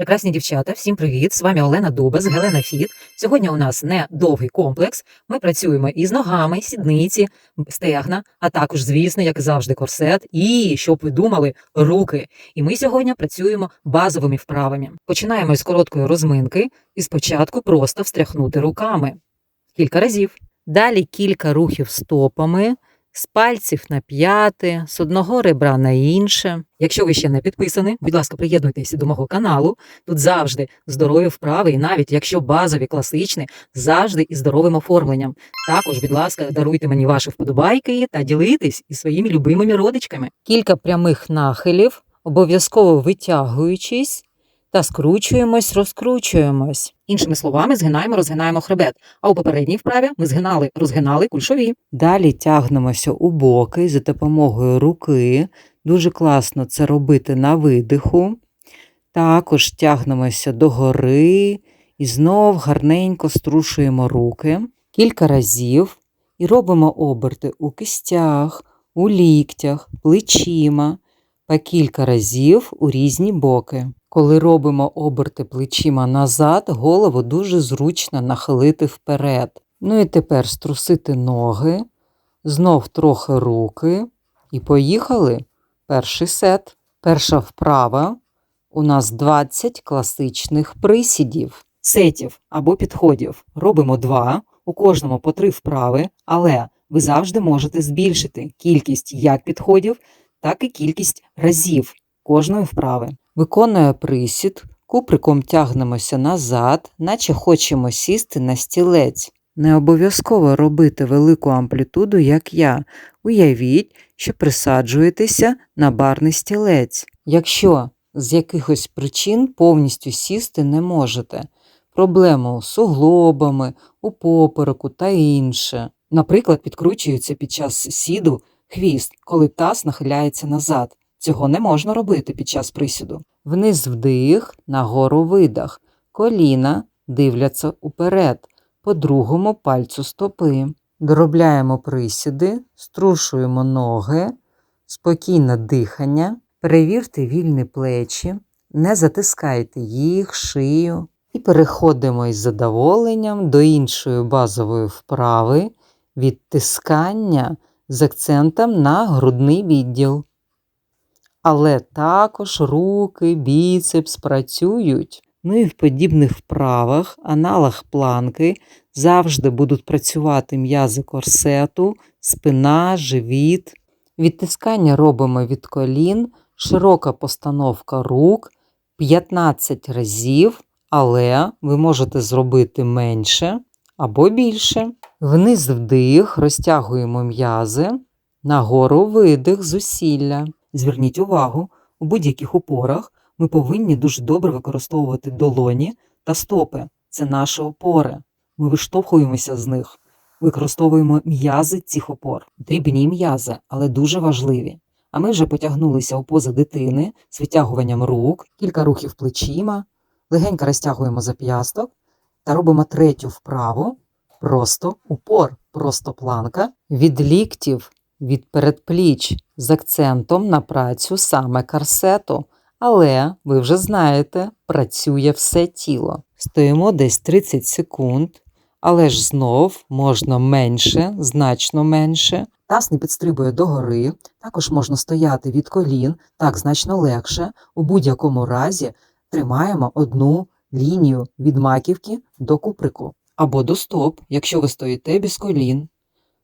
Прекрасні дівчата, всім привіт! З вами Олена Дубас, Гелена Фіт. Сьогодні у нас не довгий комплекс. Ми працюємо із ногами, сідниці, стегна, а також, звісно, як завжди, корсет. І щоб ви думали, руки. І ми сьогодні працюємо базовими вправами. Починаємо з короткої розминки і спочатку просто встряхнути руками кілька разів. Далі кілька рухів стопами. З пальців на п'яти, з одного ребра на інше. Якщо ви ще не підписані, будь ласка, приєднуйтесь до мого каналу. Тут завжди здорові вправи, і навіть якщо базові класичні, завжди із здоровим оформленням. Також, будь ласка, даруйте мені ваші вподобайки та ділитесь із своїми любимими родичками. Кілька прямих нахилів, обов'язково витягуючись та скручуємось, розкручуємось. Іншими словами, згинаємо, розгинаємо хребет. А у попередній вправі ми згинали, розгинали кульшові. Далі тягнемося у боки за допомогою руки. Дуже класно це робити на видиху. Також тягнемося догори і знов гарненько струшуємо руки кілька разів і робимо оберти у кистях, у ліктях, плечима по кілька разів у різні боки. Коли робимо оберти плечима назад, голову дуже зручно нахилити вперед. Ну і тепер струсити ноги, знов трохи руки. І поїхали. Перший сет. Перша вправа. У нас 20 класичних присідів, сетів або підходів. Робимо два, у кожному по три вправи, але ви завжди можете збільшити кількість як підходів, так і кількість разів кожної вправи. Виконує присід, куприком тягнемося назад, наче хочемо сісти на стілець. Не обов'язково робити велику амплітуду, як я. Уявіть, що присаджуєтеся на барний стілець. Якщо з якихось причин повністю сісти не можете. Проблему з суглобами, у попереку та інше. Наприклад, підкручується під час сіду хвіст, коли таз нахиляється назад. Цього не можна робити під час присіду. Вниз вдих, нагору видах. Коліна дивляться уперед, по другому пальцю стопи. Доробляємо присіди, струшуємо ноги, спокійне дихання. Перевірте вільні плечі, не затискайте їх, шию. І переходимо із задоволенням до іншої базової вправи відтискання з акцентом на грудний відділ. Але також руки, біцепс працюють. Ну і в подібних вправах, аналог планки, завжди будуть працювати м'язи корсету, спина, живіт. Відтискання робимо від колін, широка постановка рук 15 разів, але ви можете зробити менше або більше. Вниз вдих, розтягуємо м'язи, нагору видих, зусилля. Зверніть увагу, у будь-яких опорах ми повинні дуже добре використовувати долоні та стопи. Це наші опори. Ми виштовхуємося з них, використовуємо м'язи цих опор. Дрібні м'язи, але дуже важливі. А ми вже потягнулися у пози дитини з витягуванням рук, кілька рухів плечима, легенько розтягуємо зап'ясток та робимо третю вправу. Просто упор, просто планка від ліктів від передпліч з акцентом на працю саме корсету. Але ви вже знаєте, працює все тіло. Стоїмо десь 30 секунд, але ж знов можна менше, значно менше. Таз не підстрибує догори, також можна стояти від колін, так значно легше. У будь-якому разі тримаємо одну лінію від маківки до куприку або до стоп, якщо ви стоїте без колін.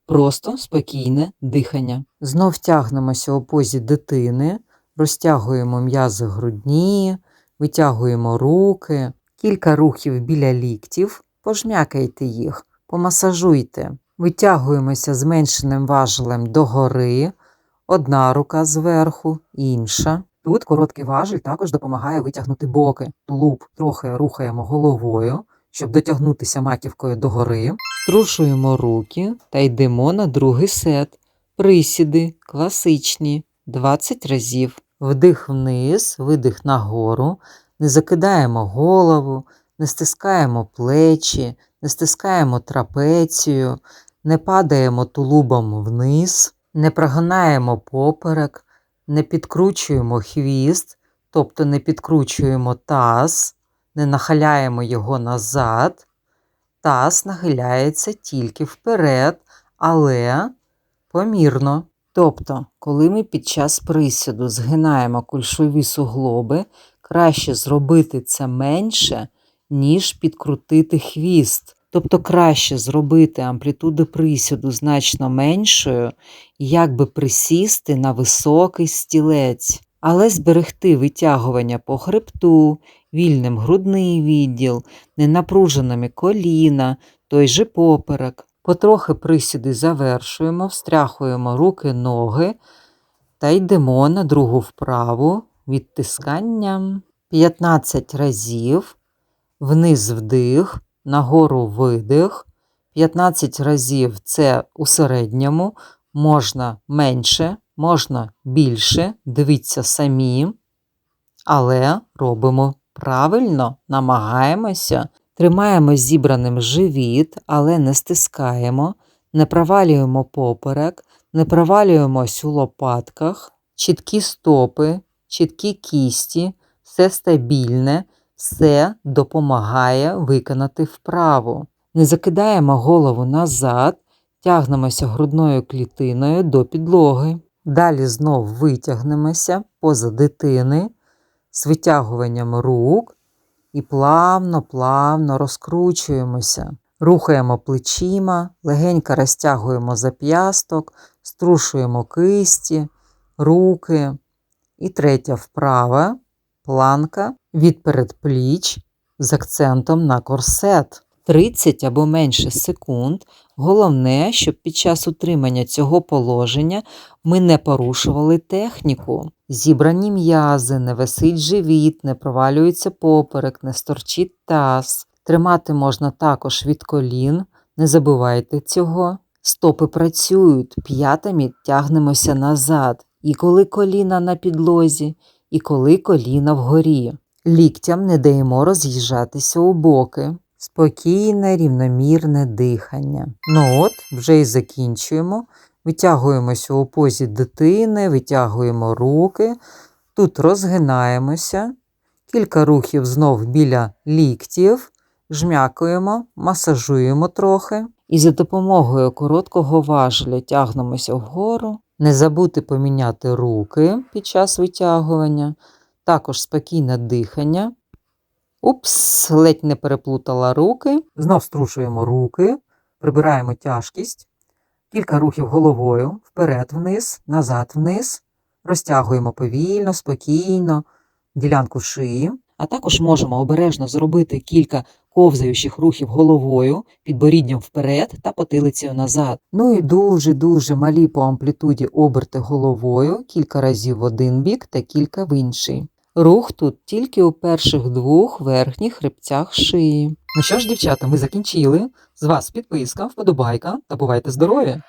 Просто спокійне дихання. Знов тягнемося у позі дитини, розтягуємо м'язи грудні, витягуємо руки, кілька рухів біля ліктів, пожмякайте їх, помасажуйте. Витягуємося зменшеним важелем догори, одна рука зверху, інша. Тут короткий важель також допомагає витягнути боки, тулуб, трохи рухаємо головою, щоб дотягнутися маківкою догори. Струшуємо руки та йдемо на другий сет. Присіди класичні 20 разів. Вдих вниз, видих нагору, не закидаємо голову, не стискаємо плечі, не стискаємо трапецію, не падаємо тулубом вниз, не прогинаємо поперек, не підкручуємо хвіст, Тобто не підкручуємо таз, не нахиляємо його назад. Таз нахиляється тільки вперед, але помірно. Тобто, коли ми під час присіду згинаємо кульшові суглоби, краще зробити це менше, ніж підкрутити хвіст. Тобто краще зробити амплітуду присіду значно меншою, якби присісти на високий стілець, але зберегти витягування по хребту, вільним грудний відділ, ненапруженими коліна, той же поперек. Потрохи присіди завершуємо, встряхуємо руки, ноги та йдемо на другу вправу відтисканням 15 разів, вниз вдих, нагору видих. 15 разів це у середньому, можна менше, можна більше, дивіться самі, але робимо правильно, намагаємося, тримаємо зібраним живіт, але не стискаємо, не провалюємо поперек, не провалюємось у лопатках, чіткі стопи, чіткі кісті, все стабільне, все допомагає виконати вправу. Не закидаємо голову назад, тягнемося грудною клітиною до підлоги. Далі знов витягнемося поза дитини з витягуванням рук і плавно-плавно розкручуємося. Рухаємо плечима, легенько розтягуємо зап'ясток, струшуємо кисті, руки. І третя вправа планка від передпліч з акцентом на корсет. 30 або менше секунд. Головне, щоб під час утримання цього положення ми не порушували техніку. Зібрані м'язи, не висить живіт, не провалюється поперек, не сторчить таз. Тримати можна також від колін, не забувайте цього. Стопи працюють, п'ятами тягнемося назад. І коли коліна на підлозі, і коли коліна вгорі. Ліктям не даємо роз'їжджатися у боки. Спокійне, рівномірне дихання. Ну от, вже і закінчуємо. Витягуємося у позі дитини, витягуємо руки. Тут розгинаємося. Кілька рухів знов біля ліктів, жмякуємо, масажуємо трохи. І за допомогою короткого важеля тягнемося вгору. Не забудьте поміняти руки під час витягування, також спокійне дихання. Упс, ледь не переплутала руки. Знов струшуємо руки, прибираємо тяжкість. Кілька рухів головою вперед вниз, назад вниз. Розтягуємо повільно, спокійно, ділянку шиї. А також можемо обережно зробити кілька ковзаючих рухів головою, підборіддям вперед та потилицею назад. Ну і дуже-дуже малі по амплітуді оберти головою, кілька разів в один бік та кілька в інший. Рух тут тільки у перших двох верхніх хребцях шиї. Ну що ж, дівчата, ми закінчили. З вас підписка, вподобайка та бувайте здорові!